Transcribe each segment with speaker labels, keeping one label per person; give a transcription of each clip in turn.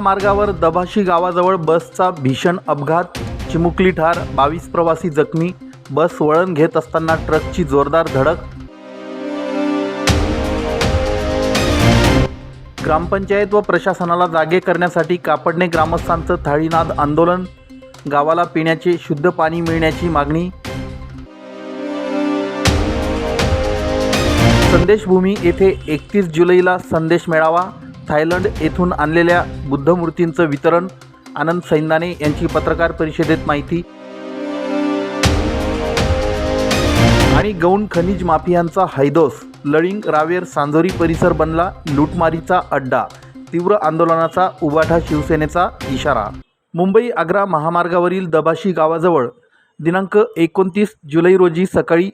Speaker 1: महामार्गावर दभाशी गावाजवळ बसचा भीषण अपघात चिमुकली ठार बावीस प्रवासी जखमी बस वळण घेत असताना ट्रकची जोरदार धडक. ग्रामपंचायत व प्रशासनाला जागे करण्यासाठी कापडणे ग्रामस्थांचं थाळीनाद आंदोलन गावाला पिण्याचे शुद्ध पाणी मिळण्याची मागणी. संदेशभूमी येथे एकतीस जुलैला संदेश मेळावा थायलंड येथून आणलेल्या बुद्धमूर्तींचं वितरण. आनंद सैंदाने यांची पत्रकार परिषदेत माहिती. आणि गौण खनिज माफियांचा हैदोस. लळिंग रावेर सांजोरी परिसर बनला लूटमारीचा अड्डा. तीव्र आंदोलनाचा उबाठा शिवसेनेचा इशारा. मुंबई आग्रा महामार्गावरील दबाशी गावाजवळ दिनांक एकोणतीस जुलै रोजी सकाळी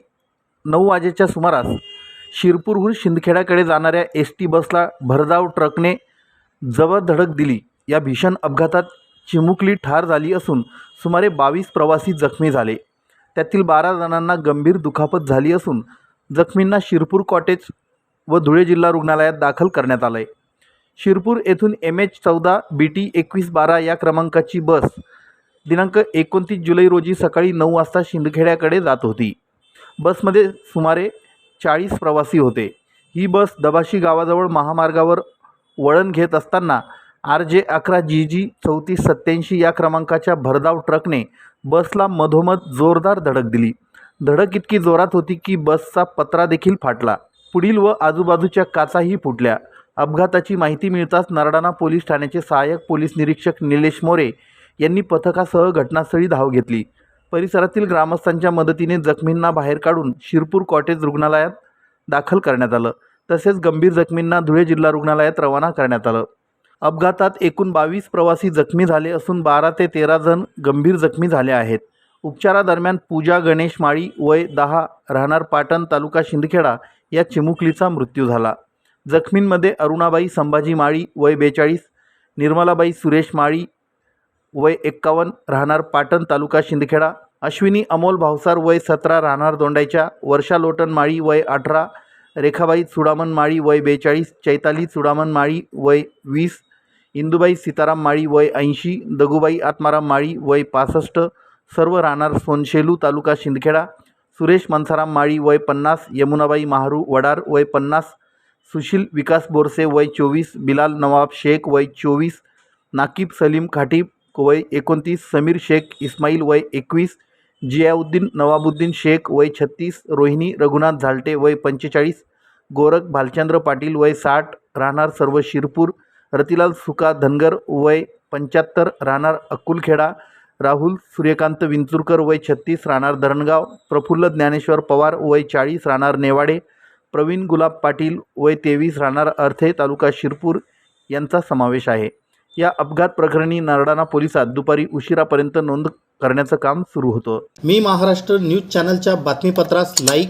Speaker 1: नऊ वाजेच्या सुमारास शिरपूरहून शिंदखेड्याकडे जाणाऱ्या एस टी बसला भरधाव ट्रकने जबर धडक दिली. या भीषण अपघातात चिमुकली ठार झाली असून सुमारे बावीस प्रवासी जखमी झाले. त्यातील बारा जणांना गंभीर दुखापत झाली असून जखमींना शिरपूर कॉटेज व धुळे जिल्हा रुग्णालयात दाखल करण्यात आलं आहे शिरपूर येथून एम एच चौदा बी टी एकवीस बारा या क्रमांकाची बस दिनांक एकोणतीस जुलै रोजी सकाळी नऊ वाजता शिंदखेड्याकडे जात होती. बसमध्ये सुमारे चाळीस प्रवासी होते. ही बस दबाशी गावाजवळ महामार्गावर वळण घेत असताना आर जे अकरा जी जी चौतीस सत्याऐंशी या क्रमांकाच्या भरधाव ट्रकने बसला मधोमध जोरदार धडक दिली. धडक इतकी जोरात होती की बसचा पत्रा देखील फाटला. पुढील व आजूबाजूच्या काचाही फुटल्या. अपघाताची माहिती मिळताच नरडाणा पोलीस ठाण्याचे सहाय्यक पोलीस निरीक्षक निलेश मोरे यांनी पथकासह घटनास्थळी धाव घेतली. परिसरातील ग्रामस्थांच्या मदतीने जखमींना बाहेर काढून शिरपूर कॉटेज रुग्णालयात दाखल करण्यात आलं. तसेच गंभीर जखमींना धुळे जिल्हा रुग्णालयात रवाना करण्यात आलं. अपघातात एकूण बावीस प्रवासी जखमी झाले असून बारा ते तेरा जण गंभीर जखमी झाले आहेत. उपचारादरम्यान पूजा गणेश माळी वय दहा राहणार पाटण तालुका शिंदखेडा या चिमुकलीचा मृत्यू झाला. जखमींमध्ये अरुणाबाई संभाजी माळी वय बेचाळीस निर्मलाबाई सुरेश माळी वय एक्कावन्न राहणार पाटण तालुका शिंदखेडा. अश्विनी अमोल भावसार वय सतरा राहणार दोंडायच्या वर्षा लोटन माळी वय अठरा. रेखाबाई चुडामन माळी वय बेचाळीस. चैताली चुडामन माळी वय वीस. इंदुबाई सीताराम माळी वय ऐंशी. दगुबाई आत्माराम माळी वय पासष्ट. सर्व राहणार सोनशेलू तालुका शिंदखेडा. सुरेश मनसाराम माळी वय पन्नास. यमुनाबाई महारू वडार वय पन्नास. सुशील विकास बोरसे वय चोवीस. बिलाल नवाब शेख वय चोवीस. नाकीब सलीम खाटीब वय एकोणतीस समीर शेख इस्माईल वय एकवीस जियाउद्दीन नवाबुद्दीन शेख वय छत्तीस रोहिणी रघुनाथ झालटे वय पंचेचाळीस गोरख भालचंद्र पाटील वय साठ राहणार सर्व शिरपूर रतिलाल सुका धनगर वय पंच्याहत्तर राहणार अक्कुलखेडा राहुल सूर्यकांत विंचुरकर वय छत्तीस राहणार धरणगाव प्रफुल्ल ज्ञानेश्वर पवार वय चाळीस राहणार नेवाडे प्रवीण गुलाब पाटील वय तेवीस राहणार अर्थे तालुका शिरपूर यांचा समावेश आहे. या अपघात प्रकरणी नरडाणा पोलिसात दुपारी उशिरापर्यंत नोंद करण्याचं काम सुरू होतं.
Speaker 2: मी महाराष्ट्र न्यूज चॅनलच्या बातमीपत्रास लाईक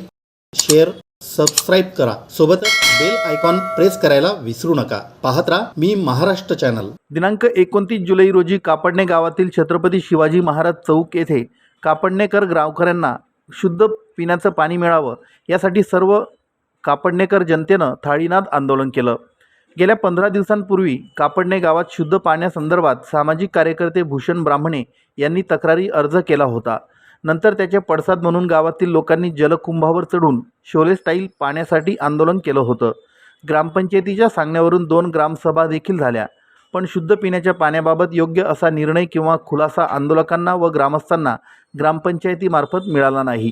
Speaker 2: शेअर सबस्क्राईब करा. सोबतच बेल आयकॉन प्रेस करायला विसरू नका. पाहत राहा मी महाराष्ट्र चॅनल.
Speaker 1: दिनांक एकोणतीस जुलै रोजी कापडणे गावातील छत्रपती शिवाजी महाराज चौक येथे कापडणेकर गावकऱ्यांना शुद्ध पिण्याचं पाणी मिळावं यासाठी सर्व कापडणेकर जनतेनं थाळीनाद आंदोलन केलं. गेल्या पंधरा दिवसांपूर्वी कापडणे गावात शुद्ध पाण्यासंदर्भात सामाजिक कार्यकर्ते भूषण ब्राह्मणे यांनी तक्रारी अर्ज केला होता. नंतर त्याचे पडसाद म्हणून गावातील लोकांनी जलकुंभावर चढून शोले स्टाईल पाण्यासाठी आंदोलन केलं होतं. ग्रामपंचायतीच्या सांगण्यावरून दोन ग्रामसभा देखील झाल्या. पण शुद्ध पिण्याच्या पाण्याबाबत योग्य असा निर्णय किंवा खुलासा आंदोलकांना व ग्रामस्थांना ग्रामपंचायतीमार्फत मिळाला नाही.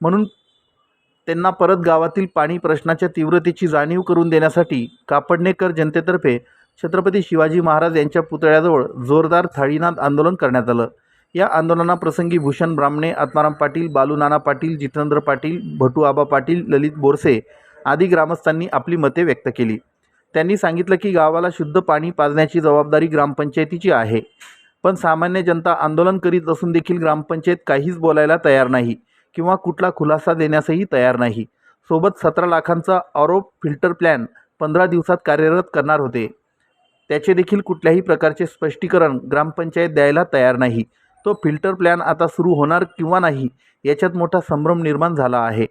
Speaker 1: म्हणून त्यांना परत गावातील पाणी प्रश्नाच्या तीव्रतेची जाणीव करून देण्यासाठी कापडणेकर जनतेतर्फे छत्रपती शिवाजी महाराज यांच्या पुतळ्याजवळ जोरदार थाळीनाद आंदोलन करण्यात आलं. या आंदोलनाप्रसंगी भूषण ब्राह्मणे आत्माराम पाटील बालूनाना पाटील जितेंद्र पाटील भटू आबा पाटील ललित बोरसे आदी ग्रामस्थांनी आपली मते व्यक्त केली. त्यांनी सांगितलं की गावाला शुद्ध पाणी पाजण्याची जबाबदारी ग्रामपंचायतीची आहे. पण सामान्य जनता आंदोलन करीत असून देखील ग्रामपंचायत काहीच बोलायला तयार नाही. किंवा कुठला खुलासा देण्यासही तयार नाही. सोबत सतरा लाखांचा आरोप फिल्टर प्लॅन पंधरा दिवसात कार्यरत करणार होते. त्याचे देखील कुठल्याही प्रकारचे स्पष्टीकरण ग्रामपंचायत द्यायला तयार नाही. तो फिल्टर प्लॅन आता सुरू होणार किंवा नाही याच्यात मोठा संभ्रम निर्माण झाला आहे.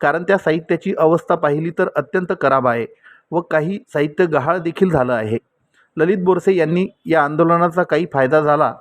Speaker 1: कारण त्या साहित्याची अवस्था पाहिली तर अत्यंत खराब आहे व काही साहित्य गहाळ देखील झालं आहे. ललित बोरसे यांनी या आंदोलनाचा काही फायदा झाला?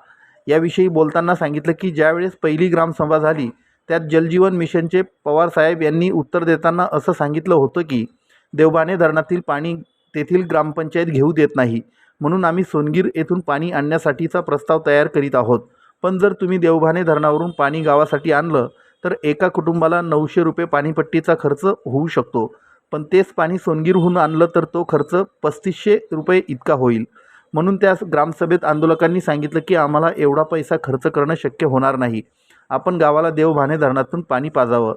Speaker 1: याविषयी बोलताना सांगितलं की ज्यावेळेस पहिली ग्रामसभा झाली त्यात जलजीवन मिशनचे पवारसाहेब यांनी उत्तर देताना असं सांगितलं होतं की देवबाने धरणातील पाणी तेथील ग्रामपंचायत घेऊ देत नाही. म्हणून आम्ही सोनगीर येथून पाणी आणण्यासाठीचा प्रस्ताव तयार करीत आहोत. पण जर तुम्ही देवभाने धरणावरून पाणी गावासाठी आणलं तर एका कुटुंबाला नऊशे रुपये पाणीपट्टीचा खर्च होऊ शकतो. पण तेच पाणी सोनगीरहून आणलं तर तो खर्च पस्तीसशे रुपये इतका होईल. म्हणून त्या ग्रामसभेत आंदोलकांनी सांगितलं की आम्हाला एवढा पैसा खर्च करणं शक्य होणार नाही. आपण गावाला देवभाने धरणातून पाणी पाजावं.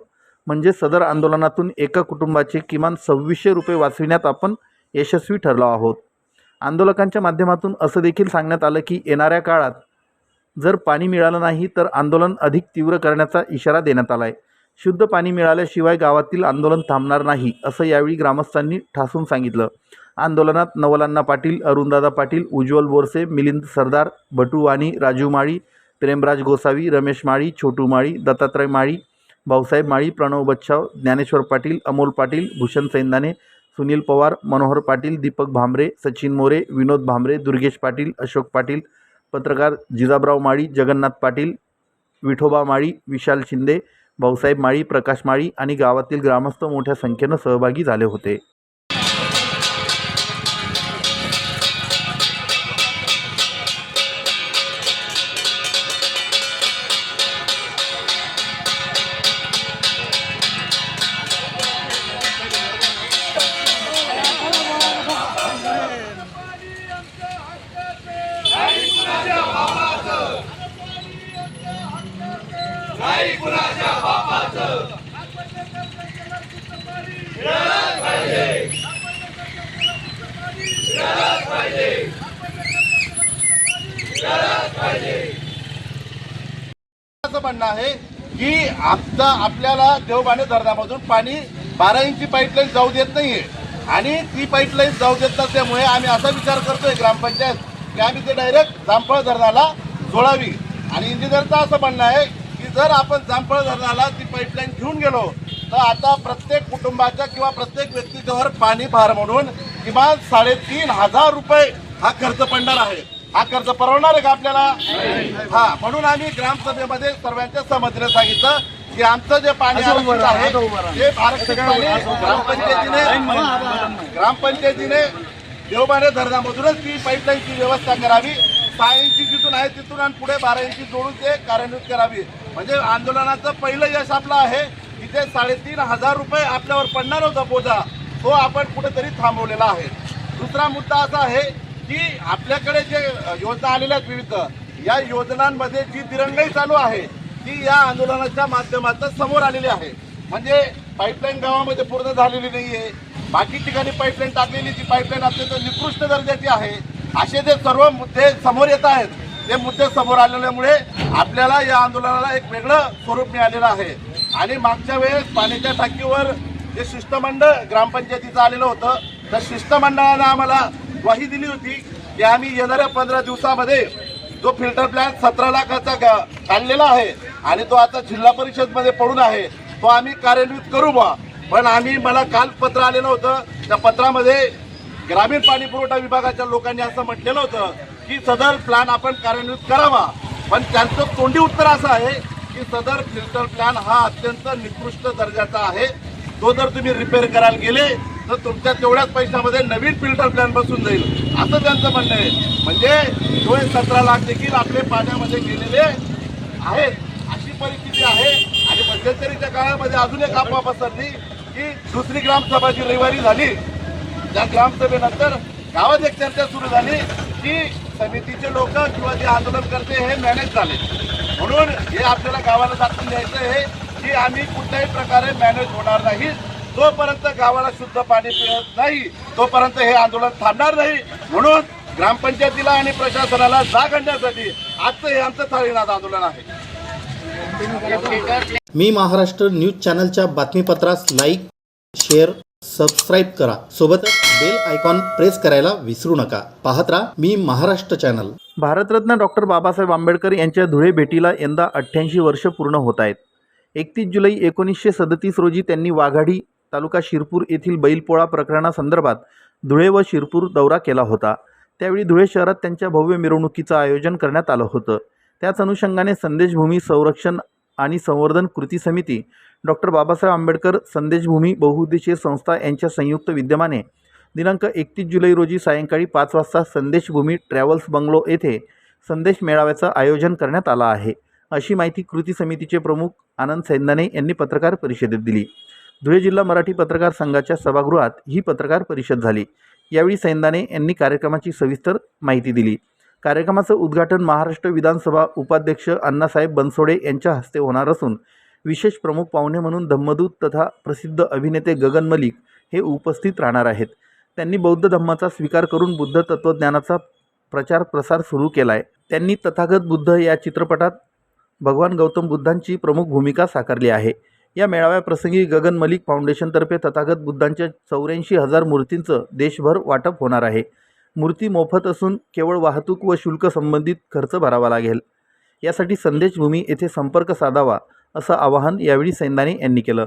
Speaker 1: म्हणजे सदर आंदोलनातून एका कुटुंबाचे किमान सव्वीसशे रुपये वाचविण्यात आपण यशस्वी ठरलो आहोत. आंदोलकांच्या माध्यमातून असं देखील सांगण्यात आलं की येणाऱ्या काळात जर पाणी मिळालं नाही तर आंदोलन अधिक तीव्र करण्याचा इशारा देण्यात आला आहे शुद्ध पाणी मिळाल्याशिवाय गावातील आंदोलन थांबणार नाही असं यावेळी ग्रामस्थांनी ठासून सांगितलं. आंदोलनात नवलांना पाटील अरुणदादा पाटील उज्ज्वल बोरसे मिलिंद सरदार भटू वाणी राजू माळी प्रेमराज गोसावी रमेश माळी छोटू माळी दत्तात्रय माळी भाऊसाहेब माळी प्रणव बच्छाव ज्ञानेश्वर पाटील अमोल पाटील भूषण सैंदाने सुनील पवार मनोहर पाटील दीपक भांबरे सचिन मोरे विनोद भांबरे दुर्गेश पाटील अशोक पाटील पत्रकार जिजाबराव माळी जगन्नाथ पाटील विठोबा माळी विशाल शिंदे भाऊसाहेब माळी प्रकाश माळी आणि गावातील ग्रामस्थ मोठ्या संख्येनं सहभागी झाले होते.
Speaker 3: म्हणणं आहे की आता आपल्याला देवबाने धरणामधून पाणी बारा इंची पाईपलाईन जाऊ देत नाहीये. आणि ती पाईपलाईन जाऊ देत नसल्यामुळे आम्ही असा विचार करतोय ग्रामपंचायत की आम्ही ते डायरेक्ट जामफळ धरणाला जोडावी. आणि इंजिनियरचं असं म्हणणं आहे जर आपण जांभळ धरणाला ती पाईपलाईन घेऊन गेलो तर आता प्रत्येक कुटुंबाच्या किंवा प्रत्येक व्यक्तीच्यावर पाणी भार म्हणून किमान साडेतीन हजार रुपये हा खर्च पडणार आहे. हा खर्च परवडणार आहे का आपल्याला? हा म्हणून आम्ही ग्रामसभेमध्ये सर्वांच्या संमतीने सांगितलं की आमचं जे पाणी आरक्षित आहे ते आरक्षित पाणी ग्रामपंचायतीने ग्रामपंचायतीने देवबाने धरणामधूनच ती पाईपलाईनची व्यवस्था करावी. जिथून आहे तिथून आणि पुढे बारा इंची जोडून ते कार्यान्वित करावी. म्हणजे आंदोलनाचं पहिलं यश आपलं आहे. तिथे साडेतीन हजार रुपये आपल्यावर पडणार होता बोजा. तो आपण कुठेतरी थांबवलेला आहे. दुसरा मुद्दा असा आहे की आपल्याकडे जे योजना आलेल्या आहेत विविध या योजनांमध्ये जी दिरंगाई चालू आहे ती या आंदोलनाच्या माध्यमातून समोर आलेली आहे. म्हणजे पाईपलाईन गावामध्ये पूर्ण झालेली नाही आहे बाकी ठिकाणी पाईपलाईन टाकलेली जी पाईपलाईन अत्यंत निकृष्ट दर्जाची आहे. असे जे सर्व मुद्दे समोर येत आहेत ते मुद्दे समोर आलेल्यामुळे आपल्याला या आंदोलनाला एक वेगळं स्वरूप मिळालेलं आहे. आणि मागच्या वेळेस पाण्याच्या टाकीवर जे शिष्टमंडळ ग्रामपंचायतीचं आलेलं होतं त्या शिष्टमंडळानं आम्हाला ग्वाही दिली होती की आम्ही येणाऱ्या पंधरा दिवसामध्ये जो फिल्टर प्लॅन सतरा लाखाचा गा- काढलेला आहे आणि तो आता जिल्हा परिषदमध्ये पडून आहे तो आम्ही कार्यान्वित करू बा. पण आम्ही मला काल पत्र आलेलं होतं त्या पत्रामध्ये ग्रामीण पाणी पुरवठा विभागाच्या लोकांनी असं म्हटलेलं होतं की सदर प्लॅन आपण कार्यान्वित करावा. पण त्यांचं तोंडी उत्तर असं आहे की सदर फिल्टर प्लॅन हा अत्यंत निकृष्ट दर्जाचा आहे. तो जर तुम्ही रिपेअर करायला गेले तर तुमच्या तेवढ्याच पैशामध्ये नवीन फिल्टर प्लॅन बसून जाईल. असं त्यांचं म्हणणं आहे. म्हणजे तो सतरा लाख देखील आपले पाण्यामध्ये गेलेले आहेत अशी परिस्थिती आहे. आणि मध्यंतरीच्या काळामध्ये अजून एक अफवा पसरली की दुसरी ग्रामसभा जी रविवारी झाली. त्या ग्रामसभेनंतर गावात एक चर्चा सुरू झाली की समितीचे लोक किंवा जे आंदोलन करते हे मॅनेज झाले. म्हणून हे आपल्याला गावाला दाखवून द्यायचं आहे की आम्ही कुठल्याही प्रकारे मॅनेज होणार नाही. जोपर्यंत गावाला शुद्ध पाणी मिळत नाही तोपर्यंत हे आंदोलन थांबणार नाही. म्हणून ग्रामपंचायतीला आणि प्रशासनाला जाग आणण्यासाठी आजचं हे आमचं थाळीनाथ आंदोलन आहे.
Speaker 2: मी महाराष्ट्र न्यूज चॅनलच्या बातमीपत्रास लाईक शेअर सबस्क्राईब करा. सोबतच बेल आयकॉन प्रेस करायला विसरू नका. पाहत राहा मी महाराष्ट्र चॅनल
Speaker 1: भारतरत्न डॉक्टर बाबासाहेब आंबेडकर यांच्या धुळे भेटीला यंदा अठ्ठ्याऐंशी वर्ष पूर्ण होत आहेत. एकतीस जुलै एकोणीसशे सदतीस रोजी त्यांनी वाघाडी तालुका शिरपूर येथील बैलपोळा प्रकरणासंदर्भात धुळे व शिरपूर दौरा केला होता. त्यावेळी धुळे शहरात त्यांच्या भव्य मिरवणुकीचं आयोजन करण्यात आलं होतं. त्याच अनुषंगाने संदेशभूमी संरक्षण आणि संवर्धन कृती समिती डॉक्टर बाबासाहेब आंबेडकर संदेशभूमी बहुउद्देशीय संस्था यांच्या संयुक्त विद्यमाने दिनांक एकतीस जुलै रोजी सायंकाळी पाच वाजता संदेशभूमी ट्रॅव्हल्स बंगलो येथे संदेश मेळाव्याचं आयोजन करण्यात आलं आहे. अशी माहिती कृती समितीचे प्रमुख आनंद सैंदाने यांनी पत्रकार परिषदेत दिली. धुळे जिल्हा मराठी पत्रकार संघाच्या सभागृहात ही पत्रकार परिषद झाली. यावेळी सैंदाने यांनी कार्यक्रमाची सविस्तर माहिती दिली. कार्यक्रमाचं उद्घाटन महाराष्ट्र विधानसभा उपाध्यक्ष अण्णासाहेब बनसोडे यांच्या हस्ते होणार असून विशेष प्रमुख पाहुणे म्हणून धम्मदूत तथा प्रसिद्ध अभिनेते गगन मलिक हे उपस्थित राहणार आहेत. त्यांनी बौद्ध धम्माचा स्वीकार करून बुद्ध तत्त्वज्ञानाचा प्रचार प्रसार सुरू केला आहे त्यांनी तथागत बुद्ध या चित्रपटात भगवान गौतम बुद्धांची प्रमुख भूमिका साकारली आहे. या मेळाव्याप्रसंगी गगन मलिक फाउंडेशनतर्फे तथागत बुद्धांच्या चौऱ्याऐंशी हजार मूर्तींचं देशभर वाटप होणार आहे. मूर्ती मोफत असून केवळ वाहतूक व शुल्क संबंधित खर्च भरावा लागेल. यासाठी संदेशभूमी येथे संपर्क साधावा असं आवाहन यावेळी सैंदाने यांनी केलं.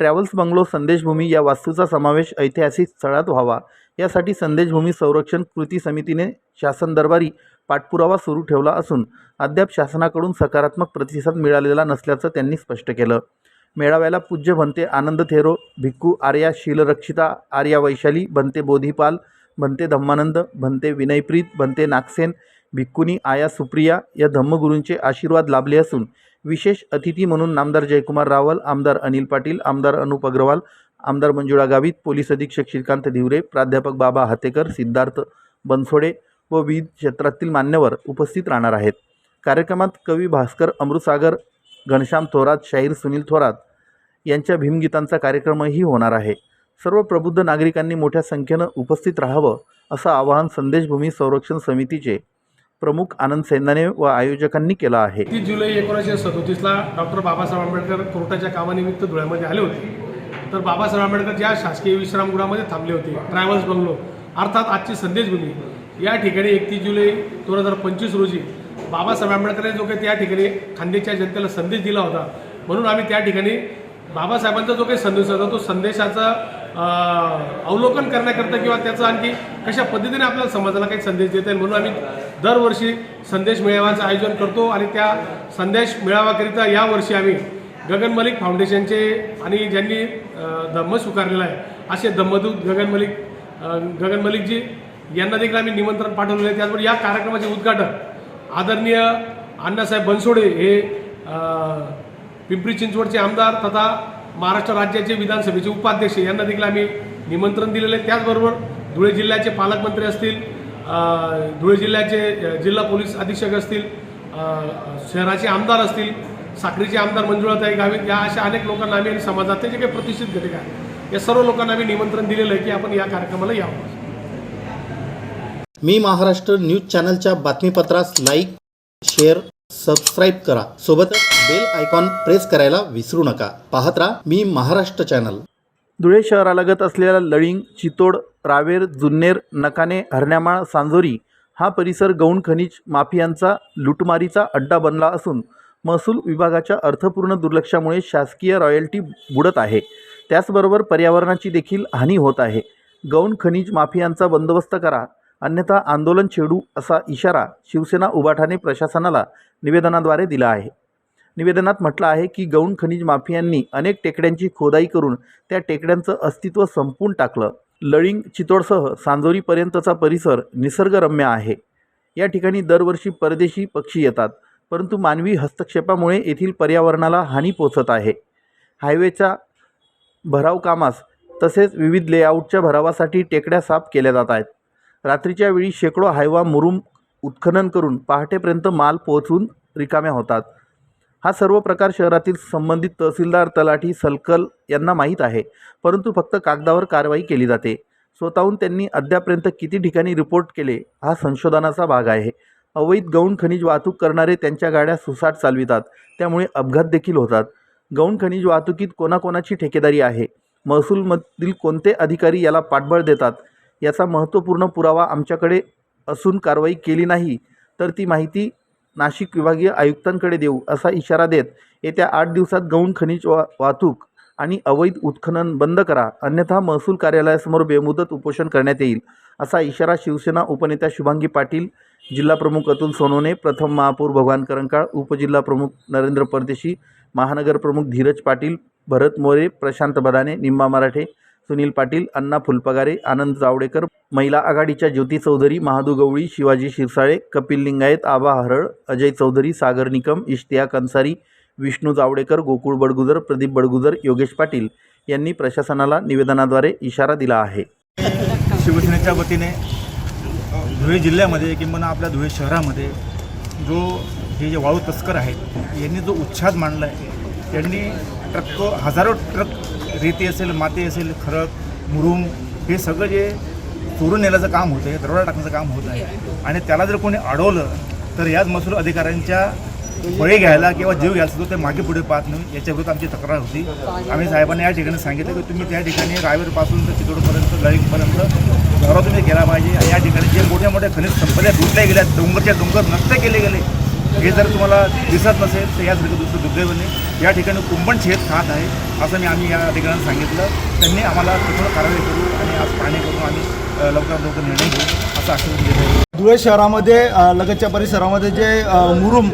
Speaker 1: ट्रॅव्हल्स बंगलो संदेशभूमी या वास्तूचा समावेश ऐतिहासिक स्थळात व्हावा. यासाठी संदेशभूमी संरक्षण कृती समितीने शासन दरबारी पाठपुरावा सुरू ठेवला असून अद्याप शासनाकडून सकारात्मक प्रतिसाद मिळालेला नसल्याचं त्यांनी स्पष्ट केलं. मेळाव्याला पूज्य भंते आनंद थेरो भिक्खू आर्या शीलरक्षिता आर्या वैशाली भंते बोधिपाल भंते धम्मानंद भंते विनयप्रीत भंते नागसेन भिक्कुनी आया सुप्रिया या धम्मगुरूंचे आशीर्वाद लाभले असून विशेष अतिथी म्हणून नामदार जयकुमार रावल आमदार अनिल पाटील आमदार अनुप अग्रवाल आमदार मंजुळा गावित पोलीस अधीक्षक श्रीकांत धिवरे प्राध्यापक बाबा हातेकर सिद्धार्थ बनसोडे व विविध क्षेत्रातील मान्यवर उपस्थित राहणार आहेत. कार्यक्रमात कवी भास्कर अमृतसागर घनश्याम थोरात शाहीर सुनील थोरात यांच्या भीमगीतांचा कार्यक्रमही होणार आहे. सर्व प्रबुद्ध नागरिकांनी मोठ्या संख्येनं उपस्थित राहावं असं आवाहन संदेशभूमी संरक्षण समितीचे प्रमुख आनंद सेनाने व आयोजकांनी केला आहे.
Speaker 4: तीस जुलै एकोणीसशे सदोतीसला डॉक्टर बाबासाहेब आंबेडकर कोर्टाच्या कामानिमित्त धुळ्यामध्ये आले होते. तर बाबासाहेब आंबेडकर ज्या शासकीय विश्रामगृहामध्ये थांबले होते ट्रॅव्हल्स बंगलो अर्थात आजची संदेशभूमी या ठिकाणी एकतीस जुलै दोन हजार पंचवीस रोजी बाबासाहेब आंबेडकरांनी जो काही त्या ठिकाणी खांदेच्या जनतेला संदेश दिला होता म्हणून आम्ही त्या ठिकाणी बाबासाहेबांचा जो काही संदेश होता तो संदेशाचा अवलोकन करण्याकरता किंवा त्याचा आणखी कशा पद्धतीने आपल्याला समाजाला काही संदेश देता येईल म्हणून आम्ही दरवर्षी संदेश मेळाव्याचं आयोजन करतो आणि त्या संदेश मेळाव्याकरिता यावर्षी आम्ही गगन मलिक फाउंडेशनचे आणि ज्यांनी धम्म स्वीकारलेला आहे असे धम्मदूत गगन मलिक गगन मलिकजी यांना देखील आम्ही निमंत्रण पाठवलेलं आहे. त्याचबरोबर या कार्यक्रमाचे उद्घाटन आदरणीय अण्णासाहेब बनसोडे हे पिंपरी चिंचवडचे आमदार तथा महाराष्ट्र राज्याचे विधानसभेचे उपाध्यक्ष यांना देखील आम्ही निमंत्रण दिलेलं आहे. त्याचबरोबर धुळे जिल्ह्याचे पालकमंत्री असतील धुळे जिल्ह्याचे जिल्हा पोलीस अधीक्षक असतील शहराचे आमदार असतील साखरीचे आमदार मंजुळाताई गावित या अशा अनेक लोकांना आम्ही आणि समाजातले जे काही प्रतिष्ठित घटक आहेत या सर्व लोकांना आम्ही निमंत्रण दिलेलं आहे की आपण या कार्यक्रमाला यावं.
Speaker 2: मी महाराष्ट्र न्यूज चॅनलच्या बातमीपत्रास लाईक शेअर सबस्क्राईब करा. सोबतच बेल आयकॉन प्रेस करायला विसरू नका. पाहत राहा मी महाराष्ट्र चॅनल.
Speaker 1: धुळे शहरालगत असलेला लळिंग चितोड रावेर जुन्नेर नकाने हरण्यामाळ सांजोरी हा परिसर गौण खनिज माफियांचा लुटमारीचा अड्डा बनला असून महसूल विभागाच्या अर्थपूर्ण दुर्लक्षामुळे शासकीय रॉयल्टी बुडत आहे. त्याचबरोबर पर्यावरणाची देखील हानी होत आहे. गौण खनिज माफियांचा बंदोबस्त करा अन्यथा आंदोलन छेडू असा इशारा शिवसेना उभाठाने प्रशासनाला निवेदनाद्वारे दिला आहे. निवेदनात म्हटलं आहे की गौण खनिज माफियांनी अनेक टेकड्यांची खोदाई करून त्या टेकड्यांचं अस्तित्व संपून टाकलं. लळिंग चितोडसह सांजोरीपर्यंतचा परिसर निसर्गरम्य आहे. या ठिकाणी दरवर्षी परदेशी पक्षी येतात परंतु मानवी हस्तक्षेपामुळे येथील पर्यावरणाला हानी पोचत आहे. हायवेच्या भराव कामास तसेच विविध लेआउटच्या भरावासाठी टेकड्या साफ केल्या जात आहेत. रात्रीच्या वेळी शेकडो हायवा मुरुम उत्खनन करून पहाटेपर्यंत माल पोहोचून रिकाम्या होतात. हा सर्व प्रकार शहरातील संबंधित तहसीलदार तलाठी सलकल यांना माहीत आहे. परंतु फक्त कागदावर कारवाई केली जाते. स्वतःहून त्यांनी अद्यापर्यंत किती ठिकाणी रिपोर्ट केले हा संशोधनाचा भाग आहे. अवैध गौण खनिज वाहतूक करणारे त्यांच्या गाड्या सुसाट चालवितात. त्यामुळे अपघात देखील होतात. गौण खनिज वाहतुकीत कोणाकोणाची ठेकेदारी आहे? महसूलमधील कोणते अधिकारी याला पाठबळ देतात? याचा महत्त्वपूर्ण पुरावा आमच्याकडे असून कारवाई केली नाही तर ती माहिती नाशिक विभागीय आयुक्तांकडे देऊ असा इशारा देत येत्या आठ दिवसात गौण खनिज वा वाहतूक आणि अवैध उत्खनन बंद करा. अन्यथा महसूल कार्यालयासमोर बेमुदत उपोषण करण्यात येईल असा इशारा शिवसेना उपनेत्या शुभांगी पाटील जिल्हाप्रमुख अतुल सोनवणे प्रथम महापौर भगवान करंकाळ उपजिल्हाप्रमुख नरेंद्र परदेशी महानगर प्रमुख धीरज पाटील भरत मोरे प्रशांत बदाने निम्मा मराठे सुनील पाटील अण्णा फुलपगारे आनंद जावडेकर महिला आघाडीच्या ज्योती चौधरी महादू गवळी शिवाजी शिरसाळे कपिल लिंगायत आबा हरळ अजय चौधरी सागर निकम इश्तियाक अन्सारी विष्णू जावडेकर गोकुळ बडगुजर प्रदीप बडगुजर योगेश पाटील यांनी प्रशासनाला निवेदनाद्वारे इशारा दिला आहे.
Speaker 5: शिवसेनेच्या वतीने धुळे जिल्ह्यामध्ये किंवा आपल्या धुळे शहरामध्ये जो हे जे वाळू तस्कर आहेत यांनी जो उच्छाद मांडला आहे त्यांनी ट्रक हजारो ट्रक रेती असेल माती असेल खरक मुरुम हे सगळं जे चोरून नेल्याचं काम होतं आहे दरोडा टाकण्याचं काम होत आहे. आणि त्याला जर कोणी अडवलं तर याच महसूल अधिकाऱ्यांच्या बळी घ्यायला किंवा जीव घ्यायला सुद्धा ते मागे पुढे पाहत नाही. याच्याविरुद्ध आमची तक्रार होती. आम्ही साहेबांना या ठिकाणी सांगितलं की तुम्ही त्या ठिकाणी रायवेरपासून तर चितोडपर्यंत लळींपर्यंत दौरा तुम्ही केला पाहिजे. आणि या ठिकाणी जे मोठ्या मोठ्या खनिज संपदा लुटल्या गेल्या डोंगरच्या डोंगर नष्ट केले गेले हे जर तुम्हाला दिसत नसेल तर यासारखं दुसरं दुर्दैवाने या ठिकाणी कुंभण छेद खात आहे असं मी आम्ही या ठिकाणी सांगितलं. त्यांनी आम्हाला कठोर कारवाई करू आणि आज पाहणी करून आम्ही लवकरात लवकर निर्णय घेऊ असं आश्वासन दिलं आहे.
Speaker 6: धुळे शहरामध्ये लगतच्या परिसरामध्ये जे मुरुम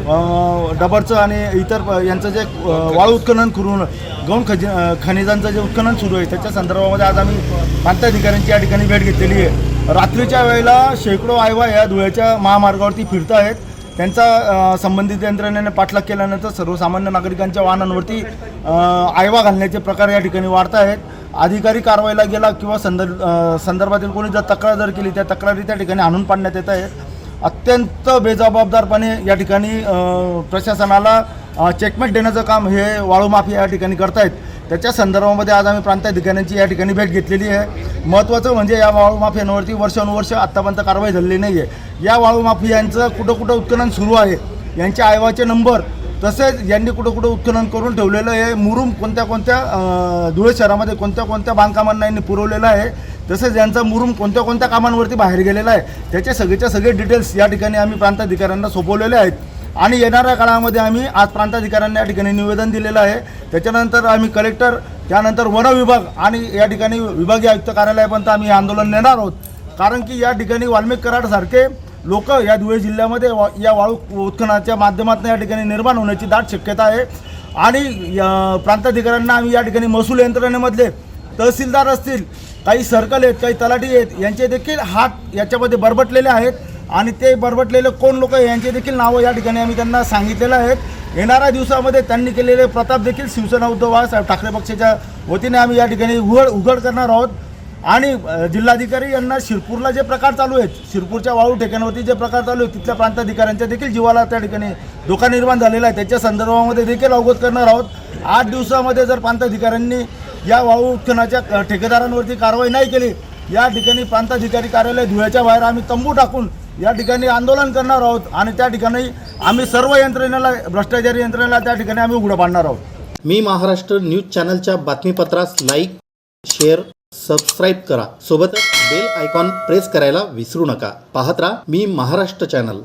Speaker 6: डबरचं आणि इतर यांचं जे वाळू उत्खनन करून गौण खज खनिजांचं जे उत्खनन सुरू आहे त्याच्या संदर्भामध्ये आज आम्ही प्रांताधिकाऱ्यांची या ठिकाणी भेट घेतलेली आहे. रात्रीच्या वेळेला शेकडो आयवा या धुळ्याच्या महामार्गावरती फिरत आहेत. त्यांचा संबंधित यंत्रणेने पाठलाग केल्यानंतर सर्वसामान्य नागरिकांच्या वाहनांवरती आयवा घालण्याचे प्रकार या ठिकाणी वाढत आहेत. अधिकारी कारवाईला गेला किंवा संदर्भ संदर्भातील कोणी जर तक्रार जर केली त्या तक्रारी त्या ठिकाणी आणून पाडण्यात येत आहेत. अत्यंत बेजबाबदारपणे या ठिकाणी प्रशासनाला चेकमेट देण्याचं काम हे वाळू या ठिकाणी करतायत. त्याच्या संदर्भामध्ये आज आम्ही प्रांताधिकाऱ्यांची या ठिकाणी भेट घेतलेली आहे. महत्त्वाचं म्हणजे या वाळू माफियांवरती वर्षानुवर्ष आत्तापर्यंत कारवाई झालेली नाही आहे या वाळू माफियांचं कुठं कुठं उत्खनन सुरू आहे यांच्या आयवाचे नंबर तसेच यांनी कुठं कुठं उत्खनन करून ठेवलेलं आहे मुरुम कोणत्या कोणत्या धुळे शहरामध्ये कोणत्या कोणत्या बांधकामांना यांनी पुरवलेलं आहे तसेच यांचा मुरुम कोणत्या कोणत्या कामांवरती बाहेर गेलेला आहे त्याचे सगळेच्या सगळे डिटेल्स या ठिकाणी आम्ही प्रांताधिकाऱ्यांना सोपवलेले आहेत. आणि येणाऱ्या काळामध्ये आम्ही आज प्रांताधिकाऱ्यांना या ठिकाणी निवेदन दिलेलं आहे. त्याच्यानंतर आम्ही कलेक्टर त्यानंतर वन विभाग आणि या ठिकाणी विभागीय आयुक्त कार्यालयापर्यंत आम्ही हे आंदोलन नेणार आहोत. कारण की या ठिकाणी वाल्मिक कराडसारखे लोक या धुळे जिल्ह्यामध्ये वा- या वाळू उत्खननाच्या माध्यमातून या ठिकाणी निर्माण होण्याची दाट शक्यता आहे. आणि या प्रांताधिकाऱ्यांना आम्ही या ठिकाणी महसूल यंत्रणेमधले तहसीलदार असतील काही सर्कल आहेत काही तलाठी आहेत यांचे देखील हात याच्यामध्ये बरबटलेले आहेत. आणि ते बरबटलेले कोण लोक यांचे देखील नावं या ठिकाणी आम्ही त्यांना सांगितलेलं आहेत. येणाऱ्या दिवसामध्ये त्यांनी केलेले प्रताप देखील शिवसेना उद्धव बाळासाहेब ठाकरे पक्षाच्या वतीने आम्ही या ठिकाणी उघड उघड करणार आहोत. आणि जिल्हाधिकारी यांना शिरपूरला जे प्रकार चालू आहेत शिरपूरच्या वाळू ठिकाणावरती जे प्रकार चालू आहेत तिथल्या प्रांताधिकाऱ्यांच्या देखील जीवाला त्या ठिकाणी धोका निर्माण झालेला आहे. त्याच्या संदर्भामध्ये देखील अवगत करणार आहोत. आठ दिवसामध्ये जर प्रांताधिकाऱ्यांनी या वाळू उत्खननाच्या ठेकेदारांवरती कारवाई नाही केली या ठिकाणी प्रांताधिकारी कार्यालय धुळ्याच्या बाहेर आम्ही तंबू टाकून या ठिकाणी आंदोलन करणार आहोत आणि त्या ठिकाणी आम्ही सर्व यंत्रणेला भ्रष्टाचारी यंत्रणेला त्या ठिकाणी आम्ही उघडं पाडणार आहोत.
Speaker 2: मी महाराष्ट्र न्यूज चॅनलच्या बातमीपत्रास लाईक शेअर सबस्क्राईब करा. सोबतच बेल आयकॉन प्रेस करायला विसरू नका. पाहत राहा मी महाराष्ट्र चॅनल.